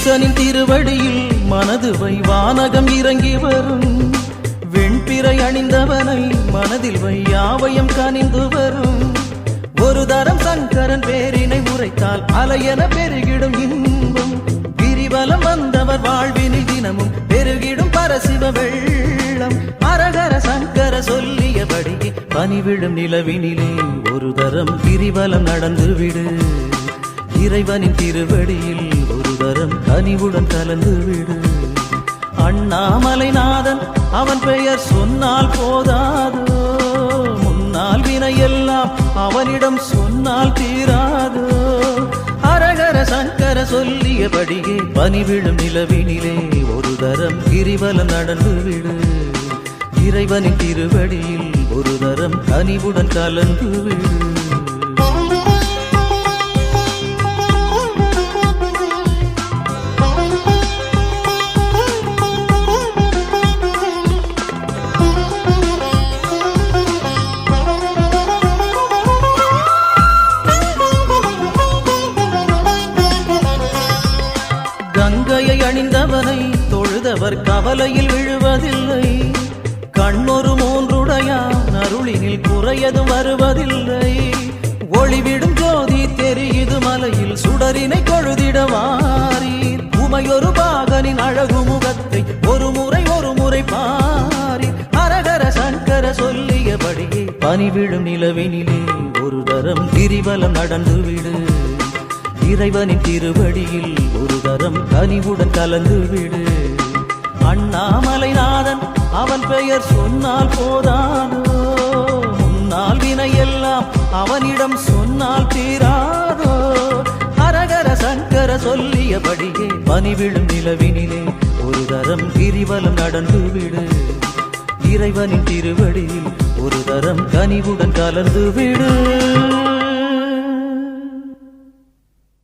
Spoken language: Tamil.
ஈசனின் திருவடியில் மனது வை வானகம் இறங்கி வரும். வெண்பிறை அணிந்தவனை மனதில் வை யாவையும் கனிந்து வரும். ஒரு தரம் சங்கரன் பேரினை உரைத்தால் அலையென பெருகிடும் இன்பம். கிரிவலம் வந்தவர் வாழ்வினில் தினமும் பெருகிடும் பரசிவ வெள்ளம். அரகர சங்கர சொல்லியபடி பனிவிழும் நிலவினிலே ஒரு தரம் கிரிவலம் நடந்துவிடு. இறைவனின் திருவடியில் ஒரு கனிவுடன் கலந்து விடு. அண்ணாமலைநாதன் அவன் பெயர் சொன்னால் போதாதோ. முன்னால் வினையெல்லாம் அவனிடம் சொன்னால் தீராதோ. அரகர சங்கர சொல்லியபடியே பனிவிழும் நிலவினிலே ஒரு தரம் கிரிவலம் நடந்து விடு. இறைவனின் திருவடியில் ஒரு தரம் கனிவுடன் கலந்து விடு. கங்கையை அணிந்தவனை தொழுதவர் கவலையில் விழுவதில்லை. கண்ணொரு மூன்றுடையான் அருளினில் குறையதும் வருவதில்லை. ஒளிவிடும் ஜோதி தெரியுது மலையில் சுடரினை கொழுதிட வாரீர் உமையொரு பாகனின் அழகு முகத்தை ஒரு முறை ஒரு முறை பாரி அரகர சங்கர சொல்லியபடியே பனிவிழும் நிலவினிலே ஒரு தரம் திரிவலம் நடந்துவிடு. இறைவனின் திருவடியில் ஒரு தரம் கனிவுடன் கலந்து விடு. அண்ணாமலைநாதன் அவன் பெயர் சொன்னால் போதானோ முன்னால் வினையெல்லாம் அவனிடம் சொன்னால் தீராதோ? ஹரகர சங்கர சொல்லியபடியே பணிவிடும் நிலவினிலே ஒரு தரம் கிரிவலம் நடந்து விடு. இறைவனின் திருவடியில் ஒரு தரம் கனிவுடன் கலந்து விடு.